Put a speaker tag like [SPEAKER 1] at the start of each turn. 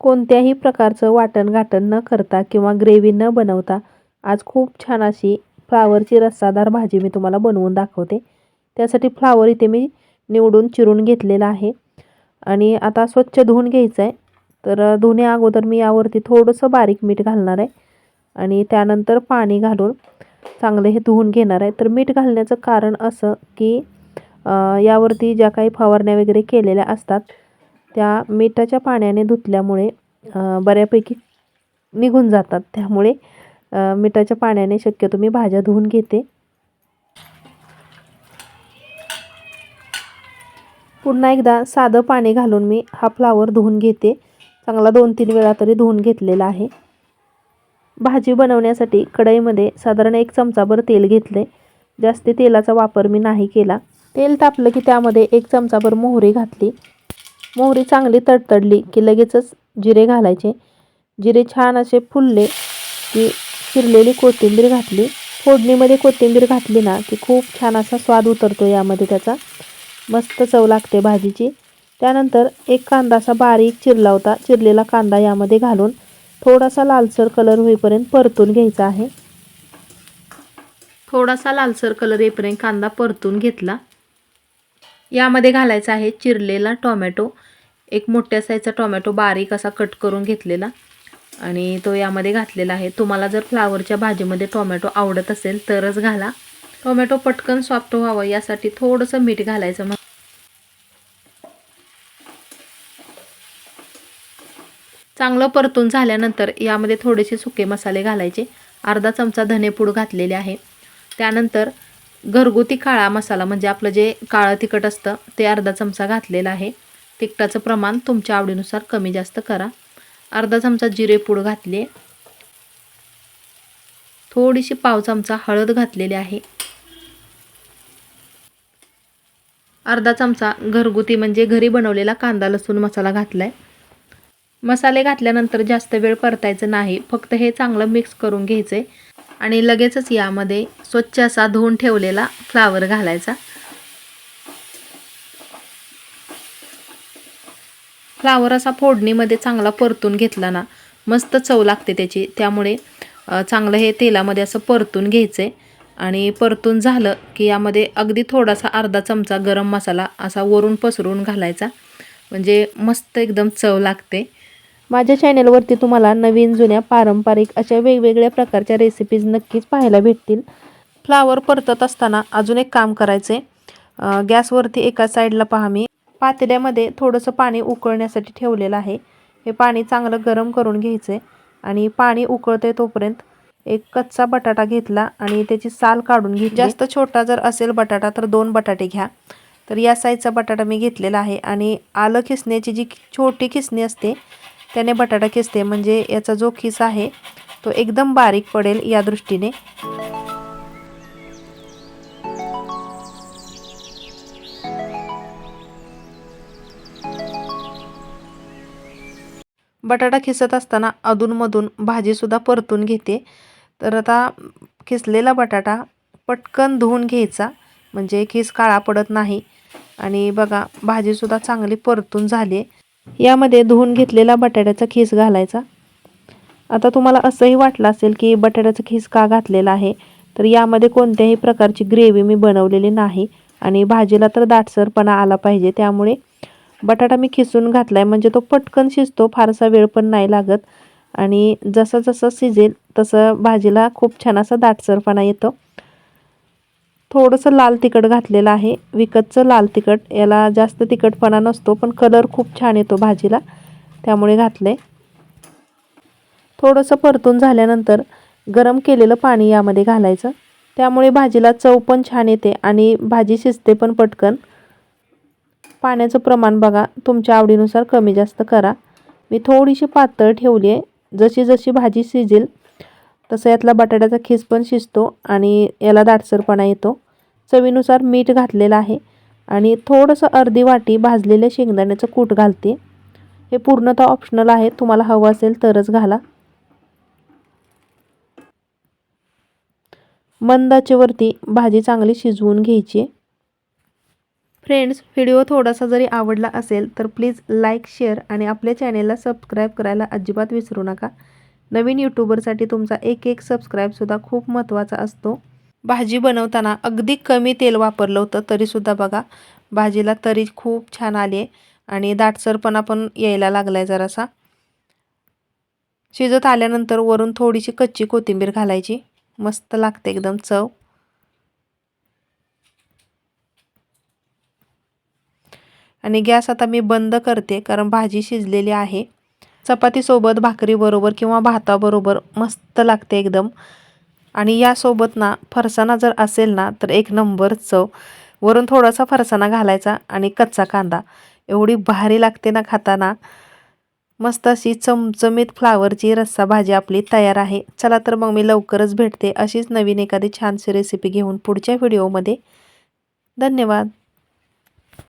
[SPEAKER 1] कोणत्याही प्रकारचं वाटण घाटण न करता किंवा ग्रेव्ही न बनवता आज खूप छान अशी फ्लावरची रस्सादार भाजी मी तुम्हाला बनवून दाखवते. त्यासाठी फ्लावर इथे मी निवडून चिरून घेतलेला आहे. आणि आता स्वच्छ धुवून घ्यायचं आहे तर धुण्या अगोदर मी यावरती थोडंसं बारीक मीठ घालणार आहे. आणि त्यानंतर पाणी घालून चांगलं हे धुवून घेणार आहे. तर मीठ घालण्याचं कारण असं की यावरती ज्या काही फवारण्या वगैरे केलेल्या असतात त्या मिठाच्या पाण्याने धुतल्यामुळे बऱ्यापैकी निघून जातात. त्यामुळे मिठाच्या पाण्याने शक्यतो मी भाज्या धुवून घेते. पुन्हा एकदा साधं पाणी घालून मी हा फ्लावर धुवून घेते. चांगला दोन तीन वेळा तरी धुवून घेतलेला आहे. भाजी बनवण्यासाठी कढईमध्ये साधारण एक चमचाभर तेल घेतले. जास्ती तेलाचा वापर मी नाही केला. तेल तापलं की त्यामध्ये एक चमचाभर मोहरी घातली. मोहरी चांगली तडतडली की लगेचच जिरे घालायचे. जिरे छान असे फुलले की चिरलेली कोथिंबीर घातली. फोडणीमध्ये कोथिंबीर घातली ना की खूप छान असा स्वाद उतरतो यामध्ये त्याचा. मस्त चव लागते भाजीची. त्यानंतर एक कांदा असा बारीक चिरला होता. चिरलेला कांदा यामध्ये घालून थोडासा लालसर कलर होईपर्यंत परतून घ्यायचा आहे. थोडासा लालसर कलर येईपर्यंत कांदा परतून घेतला. यामध्ये घालायचा आहे चिरलेला टोमॅटो. एक मोठ्या साईजचा टोमॅटो बारीक असा कट करून घेतलेला. आणि तो यामध्ये घातलेला आहे. तुम्हाला जर फ्लावरच्या भाजीमध्ये टोमॅटो आवडत असेल तरच घाला. टोमॅटो पटकन सॉफ्ट व्हावं यासाठी थोडंसं मीठ घालायचं मग चांगलं परतून झाल्यानंतर यामध्ये थोडेसे सुके मसाले घालायचे. अर्धा चमचा धनेपूड घातलेले आहे. त्यानंतर घरगुती काळा मसाला म्हणजे आपलं जे काळं तिखट असतं ते अर्धा चमचा घातलेला आहे. तिखटाचं प्रमाण तुमच्या आवडीनुसार कमी जास्त करा. अर्धा चमचा जिरेपूड घातली. थोडीशी पाव चमचा हळद घातलेली आहे. अर्धा चमचा घरगुती म्हणजे घरी बनवलेला कांदा लसूण मसाला घातला आहे मसाले घातल्यानंतर जास्त वेळ परतायचं नाही. फक्त हे चांगलं मिक्स करून घ्यायचं आहे आणि लगेचच यामध्ये स्वच्छ असा धुवून ठेवलेला फ्लावर घालायचा. फ्लावर असा फोडणीमध्ये चांगला परतून घेतला ना मस्त चव लागते त्याची. त्यामुळे चांगलं हे तेलामध्ये असं परतून घ्यायचं. आहे आणि परतून झालं की यामध्ये अगदी थोडासा अर्धा चमचा गरम मसाला असा वरून पसरून घालायचा. म्हणजे मस्त एकदम चव लागते. माझ्या चॅनलवरती तुम्हाला नवीन जुन्या पारंपरिक अशा वेगवेगळ्या प्रकारच्या रेसिपीज नक्कीच पाहायला भेटतील. फ्लावर परतत असताना अजून एक काम करायचं आहे गॅसवरती एका साईडला पहा मी. पातेल्यामध्ये थोडंसं पाणी उकळण्यासाठी ठेवलेलं आहे. हे पाणी चांगलं गरम करून घ्यायचं आणि पाणी उकळते तोपर्यंत एक कच्चा बटाटा घेतला आणि त्याची साल काढून घे जास्त छोटा जर असेल बटाटा तर दोन बटाटे घ्या. तर या साईजचा बटाटा मी घेतलेला आहे आणि आलं खिसण्याची जी छोटी खिसणी असते त्याने बटाटा खिसते म्हणजे याचा जो खिस आहे तो एकदम बारीक पडेल या दृष्टीने. बटाटा खिसत असताना अधूनमधून भाजीसुद्धा परतून घेते. तर आता खिसलेला बटाटा पटकन धुवून घ्यायचा. म्हणजे खिस काळा पडत नाही. आणि बघा भाजीसुद्धा चांगली परतून झाली यामध्ये धुवून घेतलेला बटाट्याचा खीस घालायचा. आता तुम्हाला असंही वाटलं असेल की बटाट्याचा खीस का घातलेला आहे तर यामध्ये कोणत्याही प्रकारची ग्रेव्ही मी बनवलेली नाही आणि भाजीला तर दाटसरपणा आला पाहिजे. त्यामुळे बटाटा मी खिसून घातला आहे म्हणजे तो पटकन शिजतो फारसा वेळ पण नाही लागत. आणि जसं जसं शिजेल तसं भाजीला खूप छान असा दाटसरपणा येतो. थोडंसं लाल तिखट घातलेलं आहे. विकतचं लाल तिखट. याला जास्त तिखटपणा नसतो पण कलर खूप छान येतो भाजीला. त्यामुळे घातले थोडंसं परतून झाल्यानंतर गरम केलेलं पाणी यामध्ये घालायचं. त्यामुळे भाजीला चव पण छान येते आणि भाजी शिजते पण पटकन. पाण्याचं प्रमाण बघा. तुमच्या आवडीनुसार कमी जास्त करा. मी थोडीशी पातळ ठेवली आहे जशी जशी भाजी शिजेल तसं यातला बटाट्याचा खीस पण शिजतो आणि याला दाटसरपणा येतो. चवीनुसार मीठ घातलेलं आहे आणि थोडंसं अर्धी वाटी भाजलेल्या शेंगदाण्याचं कूट घालते. हे पूर्णतः ऑप्शनल आहे. तुम्हाला हवं असेल तरच घाला. मंदाचेवरती भाजी चांगली शिजवून घ्यायची. फ्रेंड्स व्हिडिओ थोडासा जरी आवडला असेल तर प्लीज लाईक शेअर आणि आपल्या चॅनेलला सबस्क्राईब करायला अजिबात विसरू नका. नवीन यूट्यूबरसाठी तुमचा एक एक सबस्क्राईबसुद्धा खूप महत्त्वाचा असतो. भाजी बनवताना अगदी कमी तेल वापरलं होतं तरीसुद्धा बघा भाजीला तरी खूप छान आली आहे आणि दाटसरपणा पण यायला लागला आहे जरासा. शिजत आल्यानंतर वरून थोडीशी कच्ची कोथिंबीर घालायची मस्त लागते एकदम चव. आणि गॅस आता मी बंद करते कारण भाजी शिजलेली आहे. चपातीसोबत भाकरीबरोबर किंवा भाताबरोबर मस्त लागते एकदम. आणि यासोबत ना फरसाणा जर असेल ना तर एक नंबर चव. वरून थोडासा फरसाणा घालायचा आणि कच्चा कांदा. एवढी भारी लागते ना खाताना. मस्त अशी चमचमीत फ्लावरची रस्सा भाजी आपली तयार आहे. चला तर मग मी लवकरच भेटते अशीच नवीन एखादी छानशी रेसिपी घेऊन पुढच्या व्हिडिओमध्ये धन्यवाद.